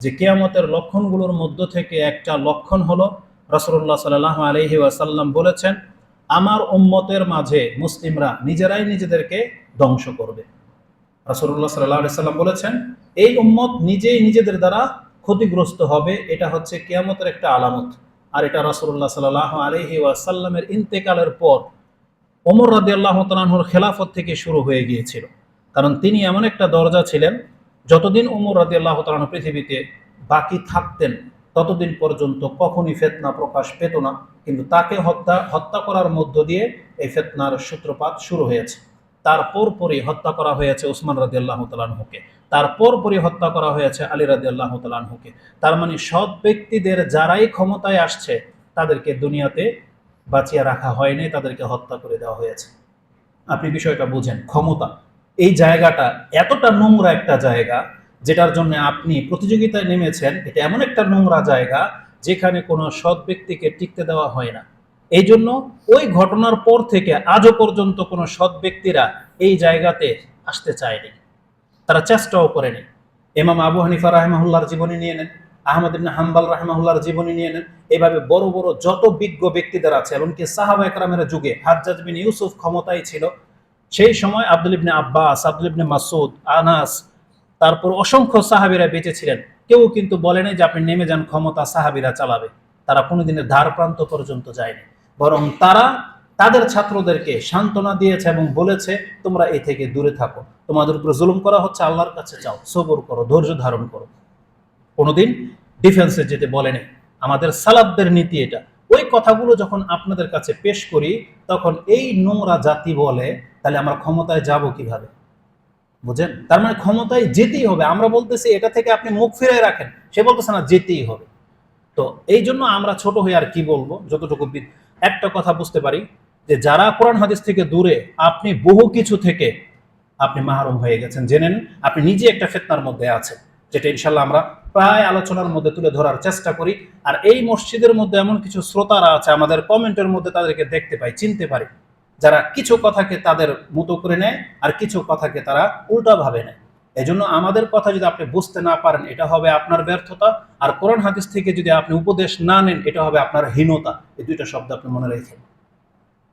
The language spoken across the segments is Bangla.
যে কেয়ামতের লক্ষণগুলোর মধ্য থেকে একটা লক্ষণ হলো রসুল্লাহ সাল্লাহ আলহি ওয়াসাল্লাম বলেছেন, আমার উম্মতের মাঝে মুসলিমরা নিজেরাই নিজেদেরকে ধ্বংস করবে। রসুল্লাহ সাল্লাহ সাল্লাম বলেছেন, এই উম্মত নিজেই নিজেদের দ্বারা ক্ষতিগ্রস্ত হবে। এটা হচ্ছে কেয়ামতের একটা আলামত। আর এটা রসুল্লাহ সাল্লাহ আলহি ওয়াসাল্লামের ইন্তেকালের পর ওমর রাদি আল্লাহ তালাহুর খেলাফত থেকে শুরু হয়ে গিয়েছিল। কারণ তিনি এমন একটা দরজা ছিলেন যতদিন উমর রাদি আল্লাহ তালাহ পৃথিবীতে বাকি থাকতেন, ততদিন পর্যন্ত কখনই ফেতনা প্রকাশ পেত না। কিন্তু তাকে হত্যা হত্যা করার মধ্য দিয়ে এই ফেতনার সূত্রপাত শুরু হয়েছে। তারপর পরই হত্যা করা হয়েছে ওসমান রাদি আল্লাহ তালাহুকে তারপর পরই হত্যা করা হয়েছে আলী রাদি আল্লাহ তালাহুকে তার মানে সৎ ব্যক্তিদের যারাই ক্ষমতায় আসছে, তাদেরকে দুনিয়াতে বাঁচিয়ে রাখা হয়নি, তাদেরকে হত্যা করে দেওয়া হয়েছে। আপনি বিষয়টা বুঝেন, ক্ষমতা। এই জায়গাটা এতটা নোংরা একটা জায়গা, যেটার জন্য আপনি প্রতিযোগিতায় নেমেছেন, এটা এমন একটা নোংরা জায়গা, যেখানে কোনো সৎ ব্যক্তিকে টিকতে দেওয়া হয় না। এই জন্য ওই ঘটনার পর থেকে আজও পর্যন্ত কোনো সৎ ব্যক্তিরা এই জায়গাতে আসতে চায়নি। তারা চেষ্টাও করেনি। এমাম আবু হানিফা রাহমাহুল্লার জীবনী নিয়ে নেন, আহমদ ইবনে হাম্বাল রাহমাহুল্লার জীবনী নিয়ে নেন। এভাবে বড় বড় যত বিজ্ঞ ব্যক্তিদের আছে, এমনকি সাহাবা একরামের যুগে হাজ্জাজ বিন ইউসুফ ক্ষমতায় ছিল সেই সময় আব্দুল ইবনে আব্বাস, আব্দুল ইবনে মাসুদ আনাস, তারপর অসংখ্য সাহাবিরা বেঁচে ছিলেন। কেউ কিন্তু বলে নাই যে আপনি নেমে যান, ক্ষমতা সাহাবিরা চালাবে। তারা কোনোদিনের ধার প্রান্ত পর্যন্ত যায়নি। বরং তারা তাদের ছাত্রদেরকে সান্ত্বনা দিয়েছে এবং বলেছে, তোমরা এই থেকে দূরে থাকো। তোমাদের উপরে জুলুম করা হচ্ছে, আল্লাহর কাছে যাও সবর করো, ধৈর্য ধারণ করো। কোনোদিন ডিফেন্সে যেতে বলেনি আমাদের সালাবদের নীতি এটা। ওই কথাগুলো যখন আপনাদের কাছে পেশ করি, তখন এই নোংরা জাতি বলে তাহলে আমরা ক্ষমতায় যাব কীভাবে? বুঝেন? তার মানে ক্ষমতায় যেতেই হবে। আমরা বলতেছি এটা থেকে আপনি মুখ ফিরে রাখেন। সে বলতেছে না, যেতেই হবে। তো এই জন্য আমরা ছোট হয়ে আর কি বলব? যতটুকু একটা কথা বুঝতে পারি যে যারা কোরআন হাদিস থেকে দূরে, আপনি বহু কিছু থেকে আপনি মাহরুম হয়ে গেছেন। জেনেন আপনি নিজে একটা ফেতনার মধ্যে আছেন, যেটা ইনশাল্লাহ আমরা প্রায় আলোচনার মধ্যে তুলে ধরার চেষ্টা করি। আর এই মসজিদের মধ্যে এমন কিছু শ্রোতারা আছে, আমাদের কমেন্টের মধ্যে তাদেরকে দেখতে পাই, চিনতে পারি। যারা কিছু কথাকে তাদের মতো করে নেয় আর কিছু কথাকে তারা উল্টা ভাবে নেয়। এই জন্য আমাদের কথা যদি আপনি বুঝতে না পারেন, এটা হবে আপনার ব্যর্থতা। আর কোরআন হাদিস থেকে যদি আপনি উপদেশ না নেন, এটা হবে আপনার হীনতা। এই দুইটা শব্দ আপনি মনে রেখেন।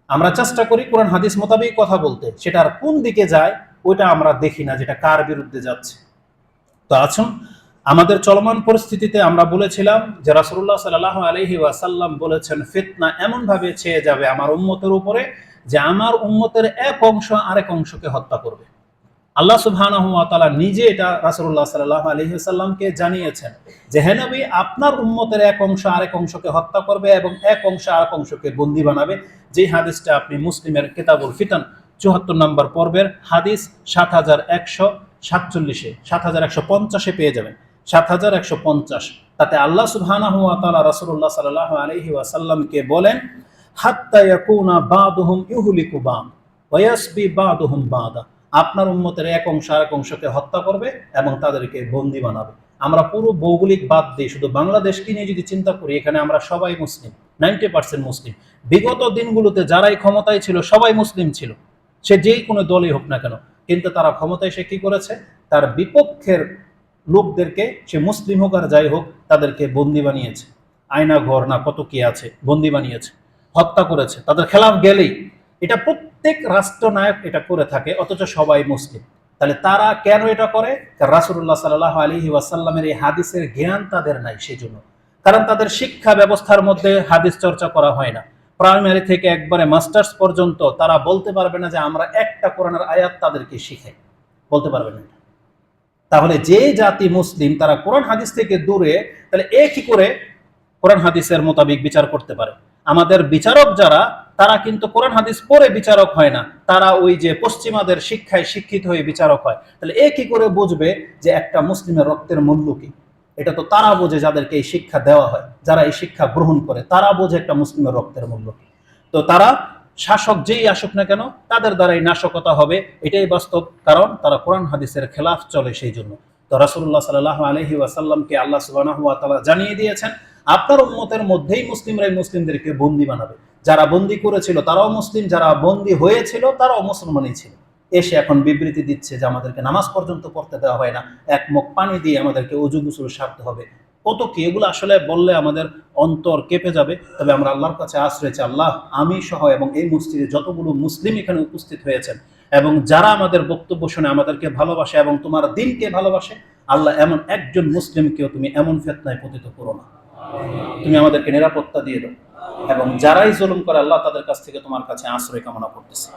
আমরা চেষ্টা করি কোরআন হাদিস মোতাবেক কথা বলতে। সেটা আর কোন দিকে যায়, ওইটা আমরা দেখি না, যেটা কার বিরুদ্ধে যাচ্ছে। তো আসুন, আমাদের চলমান পরিস্থিতিতে আমরা বলেছিলাম যে রাসুল্লাহ সাল্লাহ আলহি ওয়াসাল্লাম বলেছেন, ফিতনা এমনভাবে ছেয়ে যাবে আমার উম্মতের উপরে যে আমার উম্মতের এক অংশ আরেক অংশকে হত্যা করবে। আল্লাহ সুবহানাহু নিজে এটা রাসূলুল্লাহ সাল্লাল্লাহু আলাইহি সাল্লামকে জানিয়েছেন যে, হে নবী, আপনার উম্মতের এক অংশ আরেক অংশকে হত্যা করবে এবং এক অংশ আরেক অংশকে বন্দী বানাবে। যে হাদিসটা আপনি মুসলিমের কিতাবুল ফিতান চুয়াত্তর নম্বর পর্বের হাদিস সাত হাজার একশো সাতচল্লিশে, সাত হাজার একশো পঞ্চাশে পেয়ে যাবেন। সাত হাজার একশো পঞ্চাশ। তাতে আল্লাহ তাআলা রাসূলুল্লাহ সাল্লাল্লাহু আলাইহি ওয়াসাল্লামকে বলেন হাত্তা ইয়াকুনা বাদুহুম ইউহলিকু বাম ওয়া ইয়াসবি বাদুহুম বাদা। আপনার উন্মতের এক অংশ আরেক অংশকে হত্যা করবে এবং তাদেরকে বন্দি বানাবে। আমরা পুরো ভৌগোলিক বাদ দিয়ে শুধু বাংলাদেশকে নিয়ে যদি চিন্তা করি, এখানে আমরা সবাই মুসলিম, নাইনটি পার্সেন্ট মুসলিম। বিগত দিনগুলোতে যারাই ক্ষমতায় ছিল, সবাই মুসলিম ছিল। সে যেই কোনো দলই হোক না কেন, কিন্তু তারা ক্ষমতায় সে কি করেছে? তার বিপক্ষের লোকদেরকে, সে মুসলিম হোক আর যাই হোক, তাদেরকে বন্দি বানিয়েছে। আয়না ঘর না কত কি আছে, বন্দি বানিয়েছে। হত্যা করেছে, তাদের খেলাফ গেলেই। এটা প্রত্যেক রাষ্ট্রনায়ক এটা করে থাকে, অথচ সবাই মুসলিম। তাহলে তারা কেন এটা করে? রাসুল্লাহ সাল্লাহ আলহি ওয়াসাল্লামের এই হাদিসের জ্ঞান তাদের নাই সেই জন্য কারণ তাদের শিক্ষা ব্যবস্থার মধ্যে হাদিস চর্চা করা হয় না। প্রাইমারি থেকে একবারে মাস্টার্স পর্যন্ত তারা বলতে পারবে না যে আমরা একটা কোরআনের আয়াত তাদেরকে শিখাই। বলতে পারবে না তাহলে যে জাতি মুসলিম, তারা কোরআন হাদিস থেকে দূরে, তাহলে এ কি করে? কোরআন হাদিসের মোতাবিক বিচার করতে পারে। আমাদের বিচারক যারা, তারা কিন্তু কোরআন হাদিস পড়ে বিচারক হয় না। তারা ওই যে পশ্চিমাদের শিক্ষায় শিক্ষিত হয়ে বিচারক হয়। তাহলে এ কি করে বুঝবে যে একটা মুসলিমের রক্তের মূল্য কি? এটা তো তারা বোঝে যাদেরকে এই শিক্ষা দেওয়া হয়, যারা এই শিক্ষা গ্রহণ করে। তারা বোঝে একটা মুসলিমের রক্তের মূল্য কি। তো তারা শাসক যেই আসুক না কেন, তাদের দ্বারাই নাশকতা হবে, এটাই বাস্তব। কারণ তারা কোরআন হাদিসের খেলাফ চলে সেই জন্য। তো রাসুল্লাহ সাল্লাহ আলহি ওয়াসাল্লামকে আল্লাহ সুবাহ জানিয়ে দিয়েছেন আপনার উম্মতের মধ্যেই মুসলিমরাই মুসলিমদেরকে বন্দি বানাবে। যারা বন্দি করেছিল তারাও মুসলিম, যারা বন্দি হয়েছিল তারাও মুসলমানই ছিল। এসে এখন বিবৃতি দিচ্ছে যে আমাদেরকে নামাজ পর্যন্ত পড়তে দেওয়া হয় না। এক মুখ পানি দিয়ে আমাদেরকে গুসুল সারতে হবে। কত কি? এগুলো আসলে বললে আমাদের অন্তর কেঁপে যাবে। তবে আমরা আল্লাহর কাছে আশ্রয় চাই। আল্লাহ, আমি সহ এবং এই মসজিদে যতগুলো মুসলিম এখানে উপস্থিত হয়েছেন এবং যারা আমাদের বক্তব্য শুনে আমাদেরকে ভালোবাসে এবং তোমার দিনকে ভালোবাসে, আল্লাহ এমন একজন মুসলিমকেও তুমি এমন ফেতনায় পতিত করো না। তুমি আমাদেরকে নিরাপত্তা দিয়ে দাও। এবং যারাই জুলুম করে, আল্লাহ তাদের কাছ থেকে তোমার কাছে আশ্রয় কামনা করতেছে।